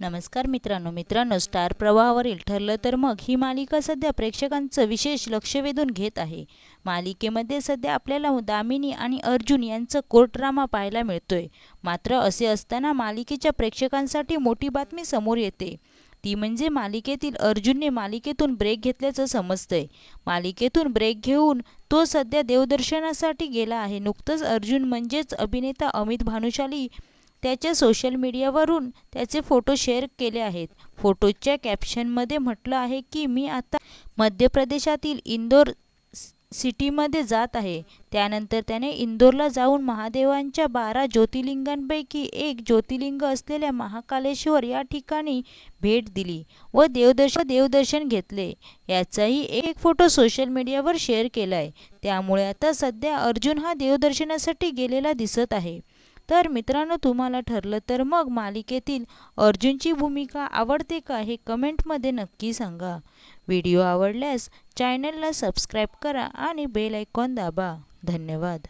नमस्कार मित्रांनो मित्रांनो स्टार प्रवाहावरील ठरलं तर मग ही मालिका सध्या प्रेक्षकांचं विशेष लक्ष वेधून घेत आहे. मालिकेमध्ये सध्या आपल्याला दामिनी आणि अर्जुन यांचं कोर्ट ड्रामा पाहायला मिळतोय. मात्र असे असताना मालिकेच्या प्रेक्षकांसाठी मोठी बातमी समोर येते. ती म्हणजे मालिकेतील अर्जुनने मालिकेतून ब्रेक घेतल्याचं समजतंय. मालिकेतून ब्रेक घेऊन तो सध्या देवदर्शनासाठी गेला आहे. नुकतंच अर्जुन म्हणजेच अभिनेता अमित भानुशाली त्याच्या सोशल मीडियावरून त्याचे फोटो शेअर केले आहेत. फोटोच्या कॅप्शनमध्ये म्हटलं आहे की मी आता मध्य प्रदेशातील इंदोर सिटीमध्ये जात आहे. त्यानंतर त्याने इंदोरला जाऊन महादेवांच्या बारा ज्योतिर्लिंगांपैकी एक ज्योतिर्लिंग असलेल्या महाकालेश्वर या ठिकाणी भेट दिली व देवदर्शन देवदर्शन घेतले. याचाही एक फोटो सोशल मीडियावर शेअर केला आहे त्यामुळे आता सध्या अर्जुन हा देवदर्शनासाठी गेलेला दिसत आहे. तर मित्रांनो तुम्हाला ठरलं तर मग मालिकेतील अर्जुनची भूमिका आवडते का हे कमेंटमध्ये नक्की सांगा. व्हिडिओ आवडल्यास चॅनलला सबस्क्राईब करा आणि बेल आयकॉन दाबा. धन्यवाद.